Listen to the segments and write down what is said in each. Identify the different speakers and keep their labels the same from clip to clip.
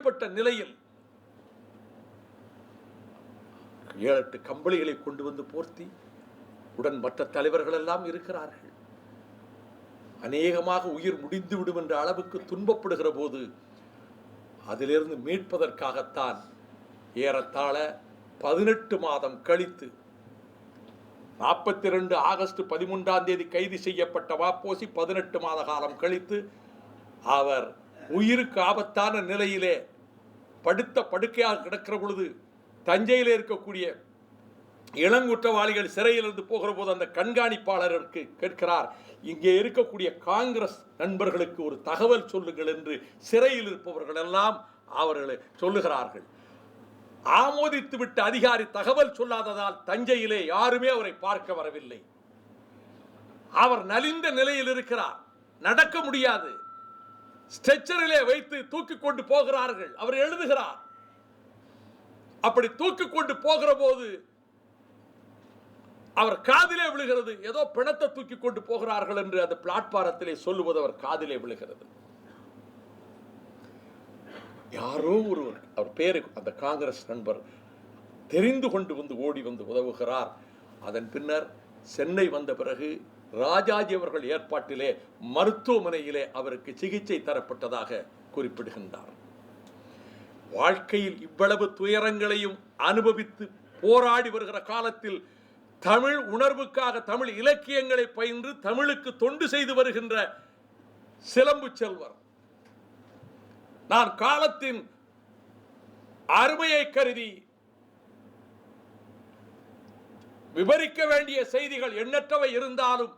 Speaker 1: இப்படிப்பட்ட நிலையில் ஏழு எட்டு கம்பளிகளை கொண்டு வந்து போர்த்தி உடன் மற்ற தலைவர்கள் எல்லாம் இருக்கிறார்கள். அநேகமாக உயிர் முடிந்து விடும் என்ற அளவுக்கு துன்பப்படுகிற போது அதிலிருந்து மீட்பதற்காகத்தான் ஏறத்தாழ பதினெட்டு மாதம் கழித்து நாற்பத்தி ரெண்டு ஆகஸ்ட் பதிமூன்றாம் தேதி கைது செய்யப்பட்ட வாப்போசி பதினெட்டு மாத காலம் கழித்து அவர் உயிருக்கு ஆபத்தான நிலையிலே படுத்த படுக்கையாக கிடக்கிற பொழுது தஞ்சையில் இருக்கக்கூடிய இளங்குற்றவாளிகள் சிறையிலிருந்து போகிற போது அந்த கண்காணிப்பாளருக்கு கேட்கிறார் இங்கே இருக்கக்கூடிய காங்கிரஸ் நண்பர்களுக்கு ஒரு தகவல் சொல்லுங்கள் என்று சிறையில் இருப்பவர்கள் எல்லாம் அவர்களை சொல்லுகிறார்கள். ஆமோதித்து விட்ட அதிகாரி தகவல் சொல்லாததால் தஞ்சையிலே யாருமே அவரை பார்க்க வரவில்லை. அவர் நலிந்த நிலையில் இருக்கிறார். நடக்க முடியாது. ஸ்ட்ரெச்சரிலே வைத்து தூக்கி கொண்டு போகிறார்கள். அவர் எழுதுகிறார். அப்படி தூக்கி கொண்டு போகிற போது அவர் காதிலே விழுகிறது. ஏதோ பிணத்தை தூக்கி கொண்டு போகிறார்கள் என்று அந்த பிளாட்பாரத்திலே சொல்லுவது அவர் காதிலே விழுகிறது. யாரோ ஒருவர் அவர் பேரு அந்த காங்கிரஸ் நண்பர் தெரிந்து கொண்டு வந்து ஓடி வந்து உதவுகிறார். அதன் பின்னர் சென்னை வந்த பிறகு ராஜாஜி அவர்கள் ஏற்பாட்டிலே மருத்துவமனையிலே அவருக்கு சிகிச்சை தரப்பட்டதாக குறிப்பிடுகின்றார். வாழ்க்கையில் இவ்வளவு துயரங்களையும் அனுபவித்து போராடி வருகிற காலத்தில் தமிழ் உணர்வுக்காக தமிழ் இலக்கியங்களை பயின்று தமிழுக்கு தொண்டு செய்து வருகின்ற சிலம்பு செல்வர். நான் காலத்தின் அருமையை கருதி விவரிக்க வேண்டிய செய்திகள் எண்ணற்றவை இருந்தாலும்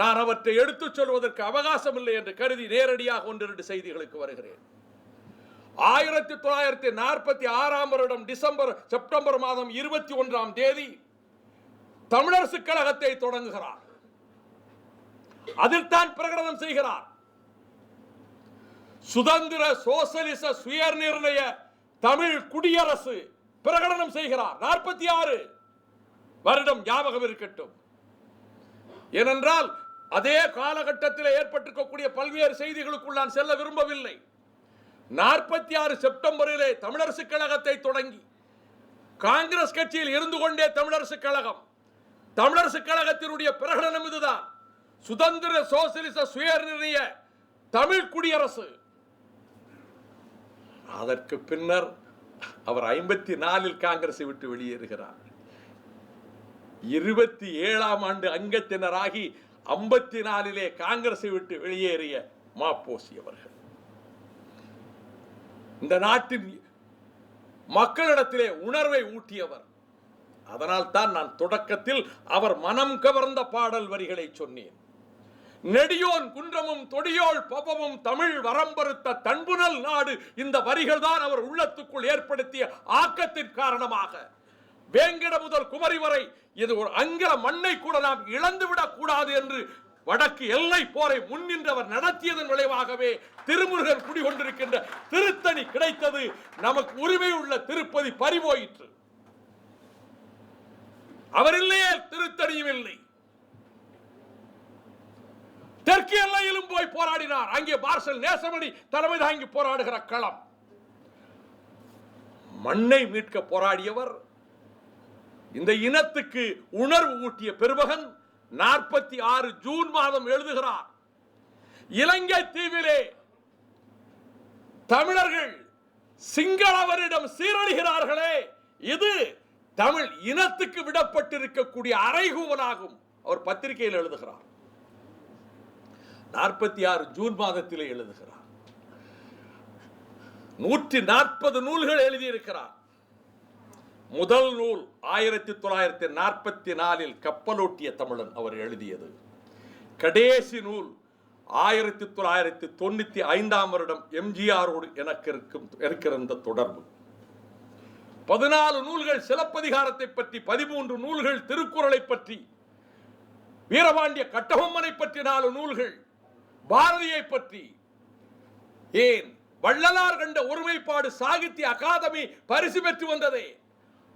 Speaker 1: நான் அவற்றை எடுத்துச் சொல்வதற்கு அவகாசம் இல்லை என்று கருதி நேரடியாக ஒன்றிரண்டு செய்திகளுக்கு வருகிறேன். ஆயிரத்தி தொள்ளாயிரத்தி நாற்பத்தி ஆறாம் வருடம் டிசம்பர் செப்டம்பர் மாதம் இருபத்தி ஒன்றாம் தேதி தமிழரசு கழகத்தை தொடங்குகிறார். அதில் தான் பிரகடனம் செய்கிறார். சுதந்திர சோசலிச சுயநிர்ணய தமிழ் குடியரசு பிரகடனம் செய்கிறார். நாற்பத்தி ஆறு வருடம் ஞாபகம் இருக்கட்டும். ஏனென்றால் அதே காலகட்டத்தில் ஏற்பட்டிருக்கக்கூடிய பல்வேறு செய்திகளுக்குள் நான் செல்ல விரும்பவில்லை. நாற்பத்தி ஆறு செப்டம்பரிலே தமிழரசு கழகத்தை தொடங்கி காங்கிரஸ் கட்சியில் இருந்து கொண்டே தமிழரசு கழகம். தமிழரசு கழகத்தினுடைய பிரகடனம் இதுதான். சுதந்திர சோசலிச சுயநிர்ணய தமிழ் குடியரசு. அதற்கு பின்னர் அவர் ஐம்பத்தி நாலில் காங்கிரஸை விட்டு வெளியேறுகிறார். இருபத்தி ஏழாம் ஆண்டு அங்கத்தினராகி ஐம்பத்தி நாலிலே காங்கிரஸை விட்டு வெளியேறிய மாப்போசி அவர்கள். இந்த நாட்டின் மக்களிடத்திலே உணர்வை ஊட்டியவர். அதனால் தான் நான் தொடக்கத்தில் அவர் மனம் கவர்ந்த பாடல் வரிகளை சொன்னேன். நெடியோன் குன்றமும் தொடியோள் பபமும் தமிழ் வரம்பறுத்த தன்புணல் நாடு இந்த வரிகள் தான் அவர் உள்ளத்துக்குள் ஏற்படுத்திய ஆக்கத்தின் காரணமாக. வேங்கட முதல் குமரி வரை இது ஒரு அங்கில மண்ணை கூட நாம் இழந்துவிடக் கூடாது என்று வடக்கு எல்லை போரை முன்னின்றவர் நடத்தியதன் விளைவாகவே திருமுருகன் குடிகொண்டிருக்கின்ற திருத்தணி கிடைத்தது. நமக்கு உரிமை உள்ள திருப்பதி பறிபோயிற்று. அவர் இல்லையே திருத்தணியும் இல்லை. தெற்கு எல்லையிலும் போய் போராடினார். அங்கே பார்சல் நேசமணி தலைமை தாங்கி போராடுகிற களம். மண்ணை மீட்க போராடியவர் இந்த இனத்துக்கு உணர்வு ஊட்டிய பெருமகன் நாற்பத்தி ஆறு ஜூன் மாதம் எழுதுகிறார். இலங்கை தீவிலே தமிழர்கள் சிங்களவரிடம் சீரழிகிறார்களே இது தமிழ் இனத்துக்கு விடப்பட்டிருக்கக்கூடிய அறைகூவலாகும். அவர் பத்திரிகையில் எழுதுகிறார். நாற்பத்தி ஆறு ஜூன் மாதத்திலே எழுதுகிறார். நூற்றி நாற்பது நூல்கள் எழுதியிருக்கிறார். முதல் நூல் ஆயிரத்தி தொள்ளாயிரத்தி நாற்பத்தி நாலில் கப்பலோட்டிய தமிழன் அவர் எழுதியது. கடைசி நூல் ஆயிரத்தி தொள்ளாயிரத்தி தொண்ணூத்தி ஐந்தாம் வருடம் எம்ஜிஆரோடு எனக்கு இருக்கும் இருக்கிற தொடர்பு. பதினாலு நூல்கள் சிலப்பதிகாரத்தை பற்றி பதிமூன்று நூல்கள் திருக்குறளை பற்றி வீரபாண்டிய கட்டபொம்மனை பற்றி நாலு நூல்கள் பாரதியை பற்றி. ஏன்? வள்ளலார் கண்ட ஒருமைப்பாடு சாகித்ய அகாதமி பரிசு பெற்று வந்ததே.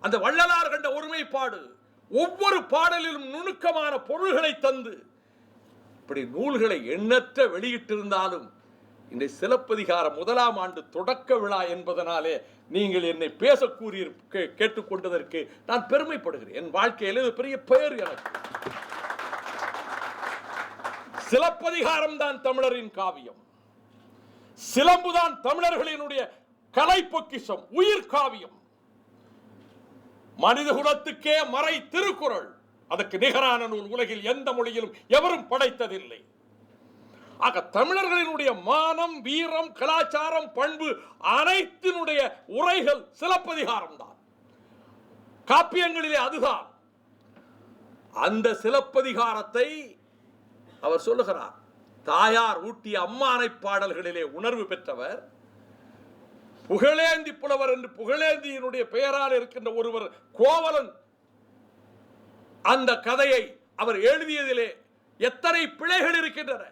Speaker 1: அந்த வள்ளலார் கண்ட ஒருமைப்பாடு ஒவ்வொரு பாடலிலும் நுணுக்கமான பொருள்களை தந்து இப்படி நூல்களை எண்ணற்ற வெளியிட்டிருந்தாலும் இந்த சிலப்பதிகார முதலாம் ஆண்டு தொடக்க விழா என்பதனாலே நீங்கள் என்னை பேச கூறி கேட்டுக்கொண்டதற்கு நான் பெருமைப்படுகிறேன். என் வாழ்க்கையில் இது பெரிய பெயர் எனக்கு. சிலப்பதிகாரம் தான் தமிழரின் காவியம். சிலம்புதான் தமிழர்களினுடைய கலை பொக்கிஷம் உயிர் காவியம். மனித குலத்துக்கே மறை திருக்குறள். அதற்கு நிகரான நூல் உலகில் எந்த மொழியிலும் எவரும் படைத்ததில்லை. ஆக தமிழர்களினுடைய மானம் வீரம் கலாச்சாரம் பண்பு அனைத்தினுடைய உரைகள் சிலப்பதிகாரம் தான் காப்பியங்களிலே அதுதான். அந்த சிலப்பதிகாரத்தை அவர் சொல்லுகிறார். தாயார் ஊட்டிய அம்மானை பாடல்களிலே உணர்வு பெற்றவர் புகழேந்தி புலவர் என்று புகழேந்தியினுடைய பெயரால் இருக்கின்ற ஒருவர் கோவலன். அந்த கதையை அவர் எழுதியதிலே எத்தனை பிழைகள் இருக்கின்றன.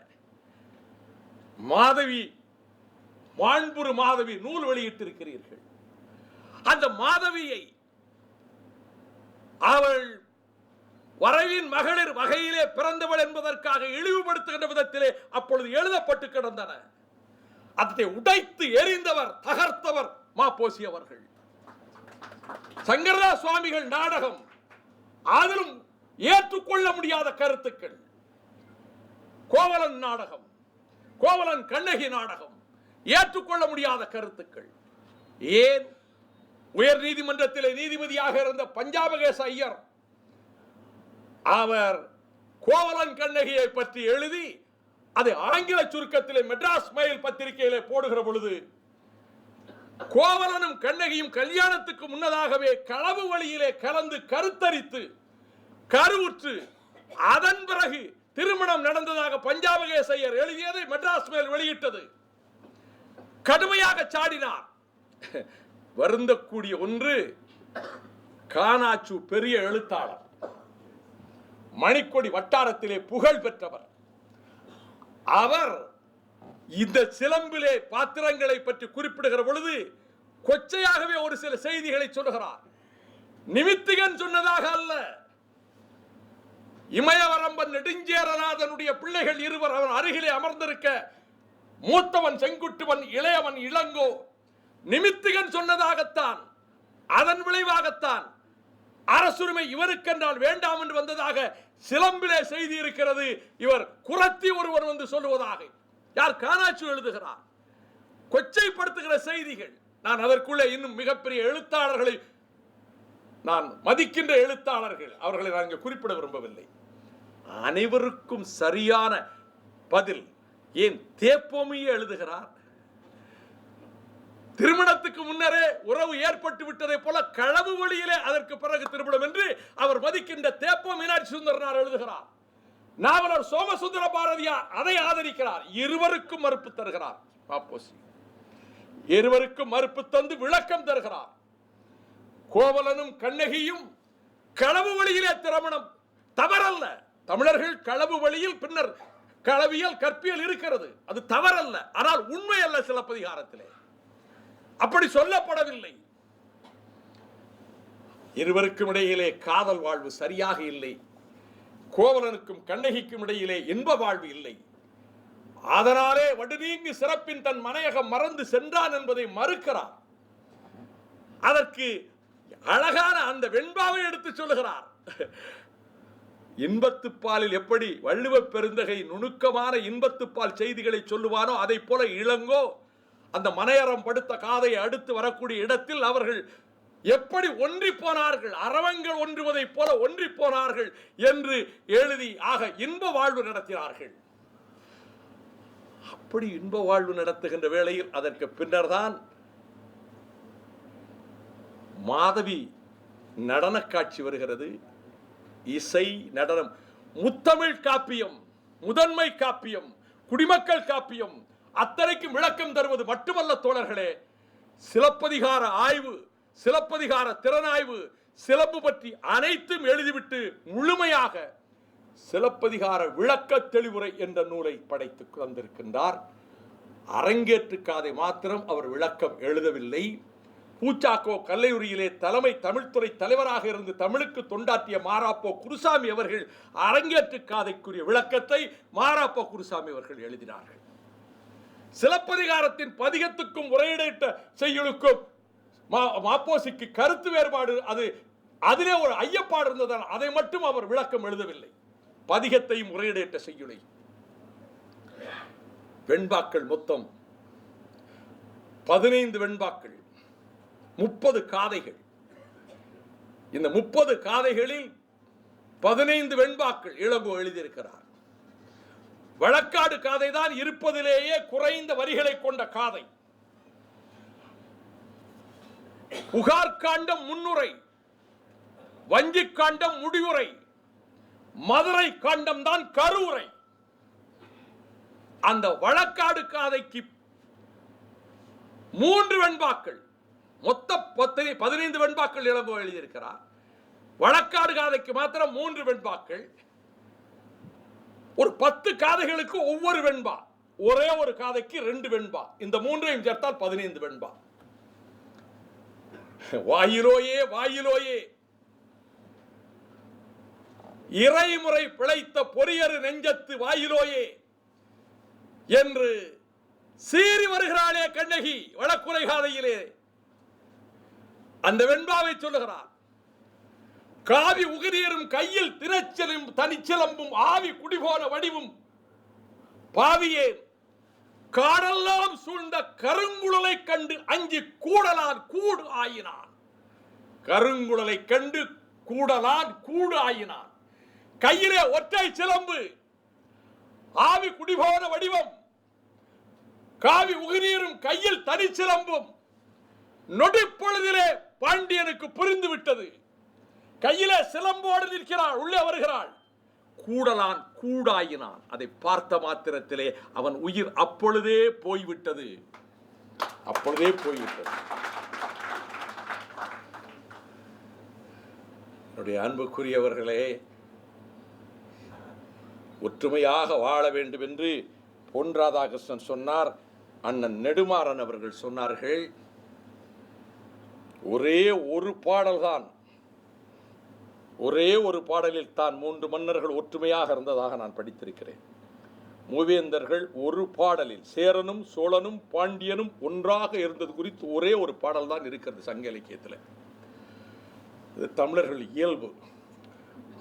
Speaker 1: மாதவி மாண்புரு மாதவி நூல் வெளியிட்டிருக்கிறீர்கள். அந்த மாதவியை அவள் வரவின் மகளிர் வகையிலே பிறந்தவள் என்பதற்காக இழிவுபடுத்துகின்ற விதத்திலே அப்பொழுது எழுதப்பட்டு கிடந்தன. அதை உடைத்து எரிந்தவர் தகர்த்தவர் மாப்போசி அவர்கள் சங்கரதா சுவாமிகள் நாடகம் அதிலும் ஏற்றுக்கொள்ள முடியாத கருத்துக்கள். கோவலன் நாடகம் கோவலன் கண்ணகி நாடகம் ஏற்றுக்கொள்ள முடியாத கருத்துக்கள். ஏன்? உயர் நீதிமன்றத்தில் நீதிபதியாக இருந்த பஞ்சாபகேச ஐயர் அவர் கோவலன் கண்ணகியை பற்றி எழுதி அதை ஆங்கில சுருக்கத்திலே மெட்ராஸ் மயில் பத்திரிகையிலே போடுகிற பொழுது கோவலனும் கண்ணகியும் கல்யாணத்துக்கு முன்னதாகவே களவு வழியிலே கலந்து கருத்தரித்து கருவுற்று அதன் பிறகு திருமணம் நடந்ததாக பஞ்சாபகேசையர் எழுதியதை மெட்ராஸ் மேல் வெளியிட்டது. கடுமையாக சாடினார். வருந்தக்கூடிய ஒன்று கானாச்சு பெரிய எழுத்தாளர் மணிக்கொடி வட்டாரத்திலே புகழ் பெற்றவர். அவர் இந்த சிலம்பிலே பாத்திரங்களை பற்றி குறிப்பிடுகிற பொழுது கொச்சையாகவே ஒரு சில செய்திகளை சொல்லுகிறார். நிமித்திகன் சொன்னதாக அல்ல. இமயவரம்பன் நெடுஞ்சேரநாதனுடைய பிள்ளைகள் இருவர் அவன் அருகிலே அமர்ந்திருக்க மூத்தவன் செங்குட்டுவன் இளையவன் இளங்கோ. நிமித்திகன் சொன்னதாகத்தான் அதன் விளைவாகத்தான் அரசுரிமை இவருக்கென்றால் வேண்டாம் என்று வந்ததாக சிலம்பிலே செய்தி இருக்கிறது. இவர் குரத்தி ஒருவர் வந்து சொல்லுவதாக. யார் காராட்சி எழுதுகிறார்? கொச்சைப்படுத்துகிற செய்திகள். நான் அதற்குள்ளே இன்னும் மிகப்பெரிய எழுத்தாளர்களை நான் மதிக்கின்ற எழுத்தாளர்கள் அவர்களை நான் இங்கே குறிப்பிட விரும்பவில்லை. அனைவருக்கும் சரியான பதில் ஏன் தேப்போமையே எழுதுகிறார்? திருமணத்துக்கு முன்னரே உறவு ஏற்பட்டு விட்டதை போல களவு வழியிலே அதற்கு பிறகு திருமணம் என்று அவர் மதிக்கின்ற தேப்ப மீனாட்சி சுந்தரனார் எழுதுகிறார். நாவலர் சோமசுந்தர பாரதியார் அதை ஆதரிக்கிறார். இருவருக்கும் மறுப்பு தருகிறார். பாப்போசி. இருவருக்கும் மறுப்பு தந்து விளக்கம் தருகிறார். கோவலனும் கண்ணகியும் களவு வழியிலே திருமணம். தவறல்ல. தமிழர்கள் களவு வழியில் பின்னர் களவியல் கற்பியல் இருக்கிறது. அது தவறல்ல. ஆனால் உண்மை அல்ல சிலப்பதிகாரத்திலே. அப்படி சொல்லப்படவில்லை. இருவருக்கும் இடையிலே காதல் வாழ்வு சரியாக இல்லை. கோவலனுக்கும் கண்ணகிக்கும் இடையிலே இன்ப வாழ்வு இல்லை. அதனாலே வடுநீங்கு சிறப்பின் தன் மனையகம் மறந்து சென்றான் என்பதை மறுக்கிறார். அதற்கு அழகான அந்த வெண்பாவை எடுத்து சொல்லுகிறார். இன்பத்துப்பாலில் எப்படி வள்ளுவ பெருந்தகை நுணுக்கமான இன்பத்துப்பால் செய்திகளை சொல்லுவானோ அதை போல இளங்கோ அந்த மனையரம் படுத்த காதை அடுத்து வரக்கூடிய இடத்தில் அவர்கள் எப்படி ஒன்றி போனார்கள்? அறவங்கள் ஒன்றுவதைப் போல ஒன்றி போனார்கள் என்று எழுதி ஆக இன்ப வாழ்வு நடத்தினார்கள். அப்படி இன்ப வாழ்வு நடத்துகின்ற வேளையில் அதற்கு பின்னர்தான் மாதவி நடன காட்சி வருகிறது. இசை நடனம் முத்தமிழ் காப்பியம் முதன்மை காப்பியம் குடிமக்கள் காப்பியம் அத்தனைக்கும் விளக்கம் தருவது மட்டுமல்ல தோழர்களே சிலப்பதிகார ஆய்வு சிலப்பதிகார திறனாய்வு சிலம்பு பற்றி அனைத்தும் எழுதிவிட்டு முழுமையாக சிலப்பதிகார விளக்க தெளிவுரை என்ற நூலை படைத்து தந்திருக்கின்றார். அரங்கேற்று காதை மாத்திரம் அவர் விளக்கம் எழுதவில்லை. பூச்சாக்கோ கல்லையுரியிலே தலைமை தமிழ்துறை தலைவராக இருந்து தமிழுக்கு தொண்டாற்றிய மாராப்போ குருசாமி அவர்கள் அரங்கேற்று காதைக்குரிய விளக்கத்தை மாராப்போ குருசாமி அவர்கள் எழுதினார்கள். சிலப்பதிகாரத்தின் பதிகத்துக்கும் உரையிடட்ட செய்யுளுக்கும் மா- மாப்போசிக்கு கருத்து வேறுபாடு அது அதிலே ஒரு ஐயப்பாடு இருந்ததால் அதை மட்டும் அவர் விளக்கம் எழுதவில்லை. பதிகத்தையும் உரையிடேற்ற செய்யுளை. வெண்பாக்கள் மொத்தம் பதினைந்து வெண்பாக்கள் முப்பது காதைகள். இந்த முப்பது காதைகளில் பதினைந்து வெண்பாக்கள் இளங்கோ எழுதியிருக்கிறார். வழக்காடு காதை தான் இருப்பதிலேயே குறைந்த வரிகளை கொண்ட காதை. புகார் காண்டம் முன்னுரை வஞ்சி காண்டம் முடிவுரை மதுரை காண்டம் தான் கருவுரை. அந்த வழக்காடு காதைக்கு மூன்று வெண்பாக்கள் மொத்த பத்து பதினைந்து வெண்பாக்கள் இளங்கோ எழுதியிருக்கிறார். வழக்காடு காதைக்கு மாத்திரம் மூன்று வெண்பாக்கள். ஒரு பத்து காதைகளுக்கு ஒவ்வொரு வெண்பா. ஒரே ஒரு காதைக்கு ரெண்டு வெண்பா. இந்த மூன்றையும் சேர்த்தால் பதினைந்து வெண்பா. வாயிலோயே வாயிலோயே. இறைமுறை பிழைத்த பொறியரு நெஞ்சத்து வாயிலோயே என்று சீறி வருகிறாளே கண்ணகி வடக்குறை காதையிலே. அந்த வெண்பாவை சொல்லுகிறார். காவி உகிரியரும் கையில் திரைச்சலும் தனிச்சிலம்பும் ஆவி குடிபோன வடிவும். பாவியே காடெல்லாம் சூழ்ந்த கருங்குழலை கண்டு அஞ்சி கூடலான் கூடு ஆயினான். கருங்குழலை கண்டு கூடலான் கூடு ஆயினான். கையிலே ஒற்றை சிலம்பு ஆவி குடிபோன வடிவம். காவி உகிரீரும் கையில் தனிச்சிலம்பும். நொடிப்பொழுதிலே பாண்டியனுக்கு புரிந்து விட்டது கையிலே சிலம்போடு நிற்கிறாள் உள்ளே வருகிறாள். கூடலான் கூடாயினான். அதை பார்த்த மாத்திரத்திலே அவன் உயிர் அப்பொழுதே போய்விட்டது. அப்பொழுதே போய்விட்டது. என்னுடைய அன்புக்குரியவர்களே ஒற்றுமையாக வாழ வேண்டும் என்று பொன் ராதாகிருஷ்ணன் சொன்னார் அண்ணன் நெடுமாறன் அவர்கள் சொன்னார்கள் ஒரே ஒரு பாடல்தான். ஒரே ஒரு பாடலில் தான் மூன்று மன்னர்கள் ஒற்றுமையாக இருந்ததாக நான் படித்திருக்கிறேன். மூவேந்தர்கள் ஒரு பாடலில் சேரனும் சோழனும் பாண்டியனும் ஒன்றாக இருந்தது குறித்து ஒரே ஒரு பாடல் தான் இருக்கிறது சங்க இலக்கியத்தில். இது தமிழர்கள் இயல்பு.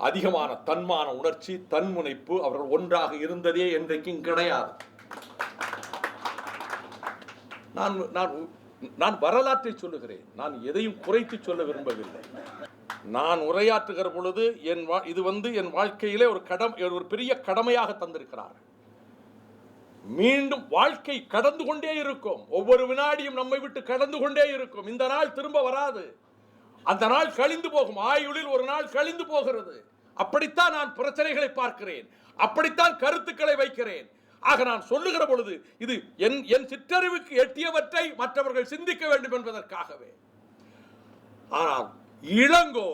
Speaker 1: அதிகமான தன்மான உணர்ச்சி தன்முனைப்பு அவர்கள் ஒன்றாக இருந்ததே என்றைக்கும் கிடையாது. நான் நான் நான் வரலாற்றை சொல்லுகிறேன். நான் எதையும் குறைத்து சொல்ல விரும்பவில்லை. நான் உரையாற்றுகிற பொழுது என் வா- இது வந்து என் வாழ்க்கையிலே ஒரு கடம் ஒரு பெரிய கடமையாக தந்திருக்கிறார். மீண்டும் வாழ்க்கை கடந்து கொண்டே இருக்கும். ஒவ்வொரு வினாடியும் நம்மை விட்டு கடந்து கொண்டே இருக்கும். இந்த நாள் திரும்ப வராது. அந்த நாள் கழிந்து போகும். ஆயுளில் ஒரு நாள் கழிந்து போகிறது. அப்படித்தான் நான் பிரச்சனைகளை பார்க்கிறேன். அப்படித்தான் கருத்துக்களை வைக்கிறேன். ஆக நான் சொல்லுகிற பொழுது இது என் என் சிற்றறிவுக்கு எட்டியவற்றை மற்றவர்கள் சிந்திக்க வேண்டும் என்பதற்காகவே. ஆனால் இளங்கோ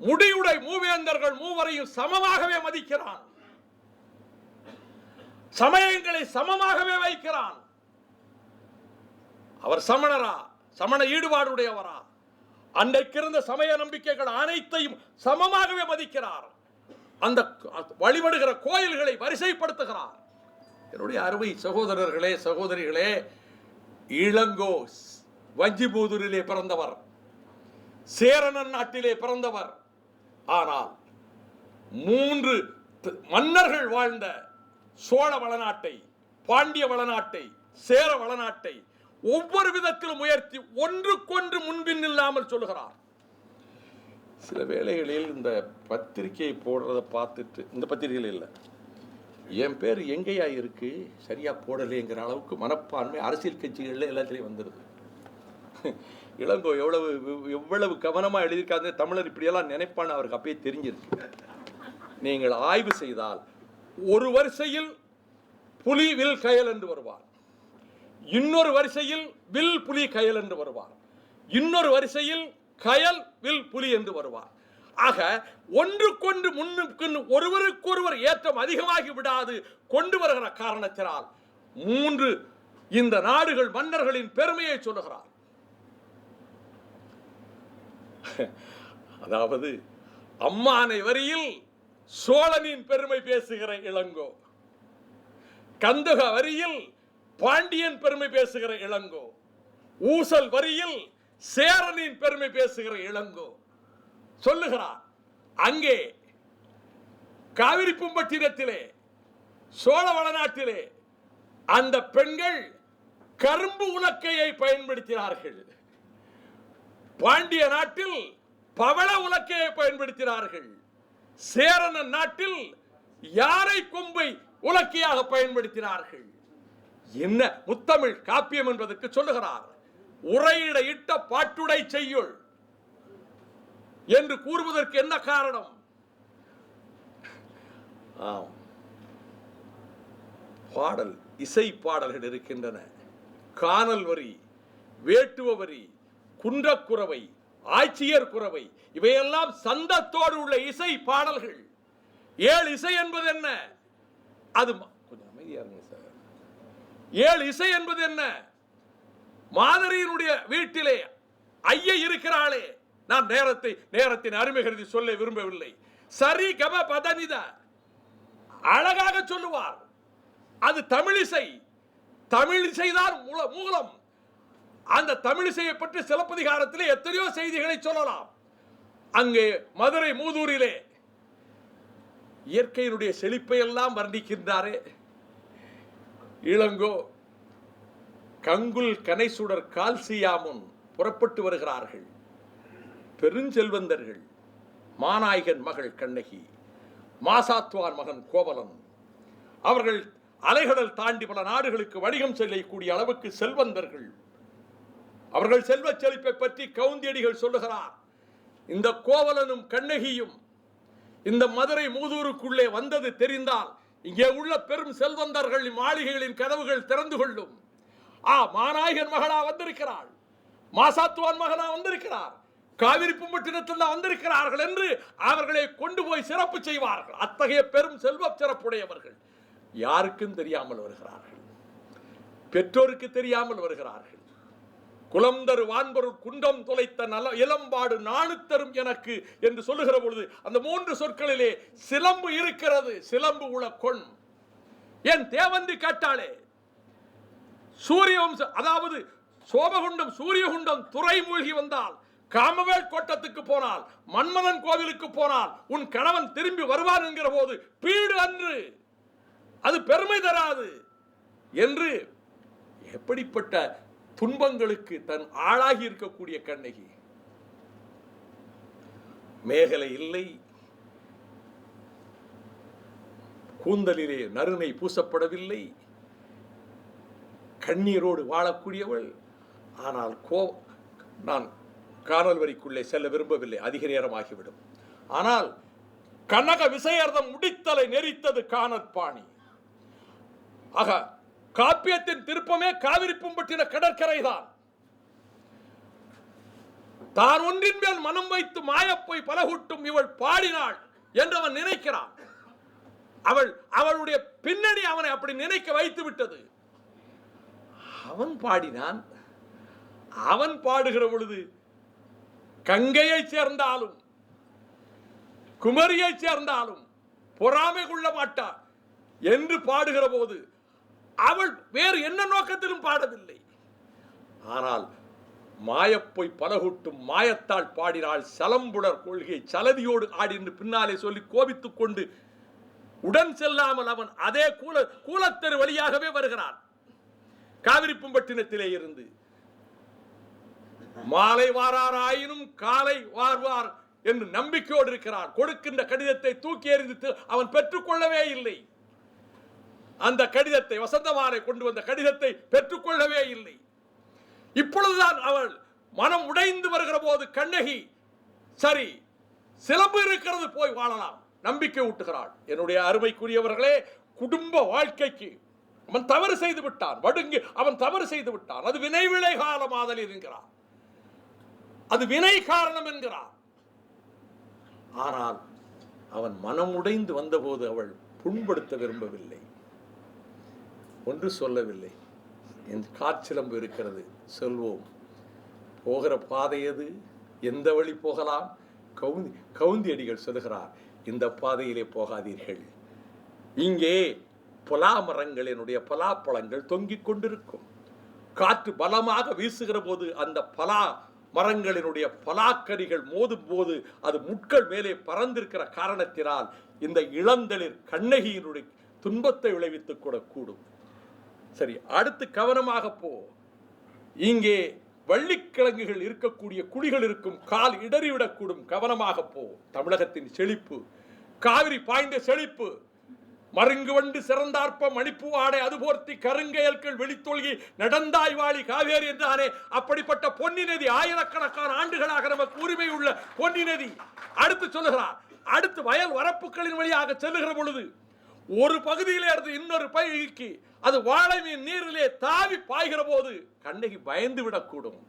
Speaker 1: முடியுடை மூவேந்தர்கள் மூவரையும் சமமாகவே மதிக்கிறான். சமயங்களை சமமாகவே வைக்கிறான். அவர் சமணரா சமண ஈடுபாடுடையவரா. அன்றைக்கு இருந்த சமய நம்பிக்கைகள் அனைத்தையும் சமமாகவே மதிக்கிறார். அந்த வழிபடுகிற கோயில்களை வரிசைப்படுத்துகிறார். என்னுடைய அருமை சகோதரர்களே சகோதரிகளே இளங்கோ வஞ்சிபூதூரிலே பிறந்தவர். சேரணன் நாட்டிலே பிறந்தவர். ஆனால் மூன்று த- மன்னர்கள் வாழ்ந்த சோழ வளநாட்டை பாண்டிய வளநாட்டை சேர வளநாட்டை ஒவ்வொரு விதத்திலும் உயர்த்தி ஒன்றுக்கொன்று முன்பின் இல்லாமல் சொல்லுகிறார். சில வேளைகளில் இந்த பத்திரிகையை போடுறத பார்த்துட்டு இந்த பத்திரிகையில் இல்லை. என் பேர் எங்கேயா இருக்கு? சரியா போடலைங்கிற அளவுக்கு மனப்பான்மை அரசியல் கட்சிகளில் எல்லாத்துலேயும் வந்துடுது இளங்கோ எவ்வளவு எவ்வளவு கவனமாக எழுதியிருக்காங்க? தமிழர் இப்படியெல்லாம் நினைப்பான்னு அவருக்கு அப்பயே தெரிஞ்சிருக்கு நீங்கள் ஆய்வு செய்தால் ஒரு வரிசையில் புலி வில் கயல் என்று வருவார். இன்னொரு வரிசையில் வில் புலி கயல் என்று வருவார். இன்னொரு வரிசையில் கயல் வில் புலி என்று வருவார். ஆக ஒன்றுக்கொன்று முன்னுக்கு ஒருவருக்கொருவர் ஏற்றம் அதிகமாகி விடாது கொண்டு வருகிற காரணத்தினால் மூன்று இந்த நாடுகள் மன்னர்களின் பெருமையை சொல்லுகிறார். அதாவது அம்மானை வரியில் சோழனின் பெருமை பேசுகிற இளங்கோ. கந்தக வரியில் பாண்டியன் பெருமை பேசுகிற இளங்கோ. ஊசல் வரியில் சேரனின் பெருமை பேசுகிற இளங்கோ. சொல்லுகிறார் அங்கே காவிரி பூம்பட்டினத்திலே சோழ வளநாட்டிலே அந்த பெண்கள் கரும்பு உலக்கையை பயன்படுத்தினார்கள். பாண்டிய நாட்டில் பவள உலக்கையை பயன்படுத்தினார்கள். சேரன நாட்டில் யாரை கொம்பை உலக்கையாக பயன்படுத்தினார்கள்? என்ன முத்தமிழ் காப்பியம் என்பதற்கு சொல்லுகிறார். உரையிட இட்ட பாட்டுடை செய்யுள் என்று கூறுவதற்கு என்ன காரணம்? ஆம். பாடல் இசை பாடல்கள் இருக்கின்றன. காணல் வரி வேட்டுவ வரி குன்றக்குறவை ஆட்சியர் குறவை இவையெல்லாம் சந்தத்தோடு உள்ள இசை பாடல்கள். ஏழு இசை என்பது என்ன? அது கொஞ்சம் அமைதியா இருங்க சார். ஏழு இசை என்பது என்ன? மாதரியினுடைய வீட்டிலே ஐய இருக்கிறாளே. நான் நேரத்தை நேரத்தின் அருமை கருதி சொல்ல விரும்பவில்லை. சரி கம பதனித. அழகாக சொல்லுவார். அது தமிழிசை. தமிழிசைதான் மூலம். அந்த தமிழிசையை பற்றி சிலப்பதிகாரத்திலே எத்தனையோ செய்திகளை சொல்லலாம். அங்கே மதுரை மூதூரிலே இயற்கையினுடைய செழிப்பை எல்லாம் வர்ணிக்கின்றாரே. இளங்கோ கங்குல் கனைசுடர் கால்சியாமுன் புறப்பட்டு வருகிறார்கள். பெருஞ்செல்வந்தர்கள் மாநாயகன் மகள் கண்ணகி மாசாத்வான் மகன் கோவலன் அவர்கள் அலைகடல் தாண்டி பல நாடுகளுக்கு வணிகம் செல்லக்கூடிய அளவுக்கு செல்வந்தர்கள். அவர்கள் செல்வ செழிப்பை பற்றி கவுந்தியடிகள் சொல்லுகிறார். இந்த கோவலனும் கண்ணகியும் இந்த மதுரை மூதூருக்குள்ளே வந்தது தெரிந்தால் இங்கே உள்ள பெரும் செல்வந்தர்கள் மாளிகைகளின் கதவுகள் திறந்து கொள்ளும். ஆ மாநாயகன் மகளா வந்திருக்கிறாள். மாசாத்துவான் மகனா வந்திருக்கிறார். காவிரி பூம்பட்டினத்தில் தான் வந்திருக்கிறார்கள் என்று அவர்களை கொண்டு போய் சிறப்பு செய்வார்கள். அத்தகைய பெரும் செல்வ சிறப்புடையவர்கள் யாருக்கும் தெரியாமல் வருகிறார்கள். பெற்றோருக்கு தெரியாமல் வருகிறார்கள். குலம்தரு வான்பொருள் குண்டம் துளைத்த நல இளம்பாடு நாணுத்தரும் தரும் எனக்கு என்று சொல்லுகிற பொழுது அந்த மூன்று சொற்களிலே சிலம்பு இருக்கிறது சிலம்பு உள கொண் என் தேவந்தி கேட்டாளே சூரிய வம்சம் அதாவது சோபகுண்டம் சூரியகுண்டம் துறை மூழ்கி வந்தால் காமவேல் கோட்டத்துக்கு போனால் மன்மதன் கோவிலுக்கு போனால் உன் கணவன் திரும்பி வருவான் என்கிற போது பீடு அன்று. அது பெருமை தராது. என்று எப்படிப்பட்ட துன்பங்களுக்கு தன் ஆளாகி இருக்கக்கூடிய கண்ணகி. மேகலை இல்லை. கூந்தலிலே நறுனை பூசப்படவில்லை. கண்ணீரோடு வாழக்கூடியவள். ஆனால் கோ நான் காணல் வரிக்குள்ளே செல்ல விரும்பவில்லை. அதிக நேரம் ஆகிவிடும் ஆனால் கனக விசையர்தம் முடித்தலை நெறித்தது காணற்பாணி. ஆக காப்பியத்தின் திருப்பமே காவிரி பூம்பட்டின கடற்கரை தான் தான் ஒன்றின் மேல் மனம் வைத்து மாயப்போய் பலகூட்டும் இவள் பாடினாள் என்று அவன் நினைக்கிறான். அவள் அவளுடைய பின்னணி அவனை அப்படி நினைக்க வைத்து விட்டது. அவன் பாடினான். அவன் பாடுகிற பொழுது கங்கையை சேர்ந்தாலும் குமரியை சேர்ந்தாலும் பொறாமை கொள்ள மாட்டார் என்று பாடுகிற போது அவள் வேறு என்ன நோக்கத்திலும் பாடவில்லை. ஆனால் மாயப்போய் பலகூட்டும் மாயத்தால் பாடினாள் சலம்புடர் கொள்கை சலதியோடு ஆடி என்று பின்னாலே சொல்லி கோபித்துக் கொண்டு உடன் செல்லாமல் அவன் அதே கூல கூலத்தெரு வழியாகவே வருகிறான். காவிரி பும்பட்டினத்திலே இருந்து. மாலை வாராராயினும் காலை வார்வார் என்று நம்பிக்கையோடு இருக்கிறார் கொடுக்கின்ற கடிதத்தை தூக்கி எறிந்து அவன் பெற்றுக்கொள்ளவே இல்லை. அந்த கடிதத்தை வசந்தமாரை கொண்டு வந்த கடிதத்தை பெற்றுக்கொள்ளவே இல்லை. இப்பொழுதுதான் அவள் மனம் உடைந்து வருகிற போது கண்ணகி சரி சிலம்பு இருக்கிறது போய் வாழலாம் நம்பிக்கை ஊட்டுகிறாள். என்னுடைய அருமைக்குரியவர்களே குடும்ப வாழ்க்கைக்கு அவன் தவறு செய்து விட்டான் வடுங்கி அவன் தவறு செய்து விட்டான். அது வினை விளை காலமாதல் என்கிறான். அது வினை காரணம் என்கிறான். ஆனால் அவன் மனம் உடைந்து வந்தபோது அவள் புண்படுத்த விரும்பவில்லை. ஒன்று சொல்லவில்லை. என் காற்றிலம்பு இருக்கிறது. சொல்வோம். போகிற பாதை எது? எந்த வழி போகலாம்? கவுந்தி கவுந்தி அடிகள் சொல்லுகிறார் இந்த பாதையிலே போகாதீர்கள். இங்கே பலா மரங்களினுடைய பலாப்பழங்கள் தொங்கிக் கொண்டிருக்கும். காற்று பலமாக வீசுகிற போது அந்த பலா மரங்களினுடைய பலாக்கரிகள் மோதும் போது அது முட்கள் மேலே பறந்திருக்கிற காரணத்தினால் இந்த இளந்தளிர் கண்ணகியினுடைய துன்பத்தை விளைவித்துக் கூட கூடும். சரி அடுத்து கவனமாக போ. இங்கே வள்ளிக்கிழங்குகள் இருக்கக்கூடிய குழிகள் இருக்கும் கால் இடறிவிடக்கூடும் கவனமாக போ. தமிழகத்தின் செழிப்பு காவிரி பாய்ந்த செழிப்பு மருங்கு வண்டு சிறந்தார்ப்ப மணிப்பு ஆடை அதுபோர்த்தி கருங்கையல்கள் வெளித்தொழுகி நடந்தாய் வாழி காவேரி என்றானே அப்படிப்பட்ட பொன்னி நதி ஆயிரக்கணக்கான ஆண்டுகளாக நமக்கு உரிமை உள்ள பொன்னி நதி. அடுத்து சொல்லுகிறார் அடுத்து வயல் வரப்புகளின் வழியாக செல்லுகிற பொழுது ஒரு பகுதியிலே இருந்து இன்னொரு பகுதிக்கு அது வாழை மீன் நீரிலே தாவி பாய்கிற போது கண்ணகி பயந்து விடக்கூடும்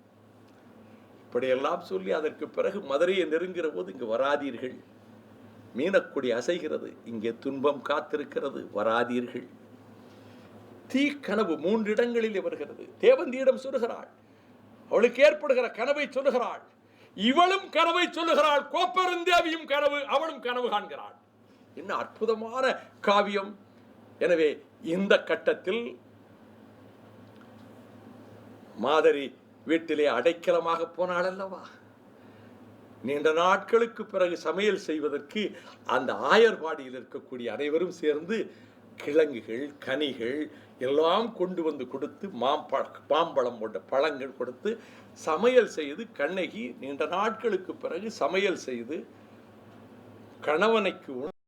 Speaker 1: இப்படியெல்லாம் சொல்லி அதற்கு பிறகு மதுரையை நெருங்கிற போது இங்கு வராதீர்கள். மீனக்குடி அசைகிறது இங்கே துன்பம் காத்திருக்கிறது வராதீர்கள். தீ கனவு மூன்று இடங்களிலே வருகிறது. தேவந்தியிடம் சொல்லுகிறாள் அவளுக்கு ஏற்படுகிற கனவை சொல்லுகிறாள். இவளும் கனவை சொல்லுகிறாள் கோப்பெருந்தேவியும் கனவு அவளும் கனவு காண்கிறாள். என்ன அற்புதமான காவியம். எனவே இந்த கட்டத்தில் மாதரி வீட்டிலே அடைக்கலமாக போனாள் அல்லவா நீண்ட நாட்களுக்கு பிறகு சமையல் செய்வதற்கு அந்த ஆயர்பாடியில் இருக்கக்கூடிய அனைவரும் சேர்ந்து கிழங்குகள் கனிகள் எல்லாம் கொண்டு வந்து கொடுத்து மாம்பழ மாம்பழம் போன்ற பழங்கள் கொடுத்து சமையல் செய்து கண்ணகி நீண்ட நாட்களுக்கு பிறகு சமையல் செய்து கணவனைக்கு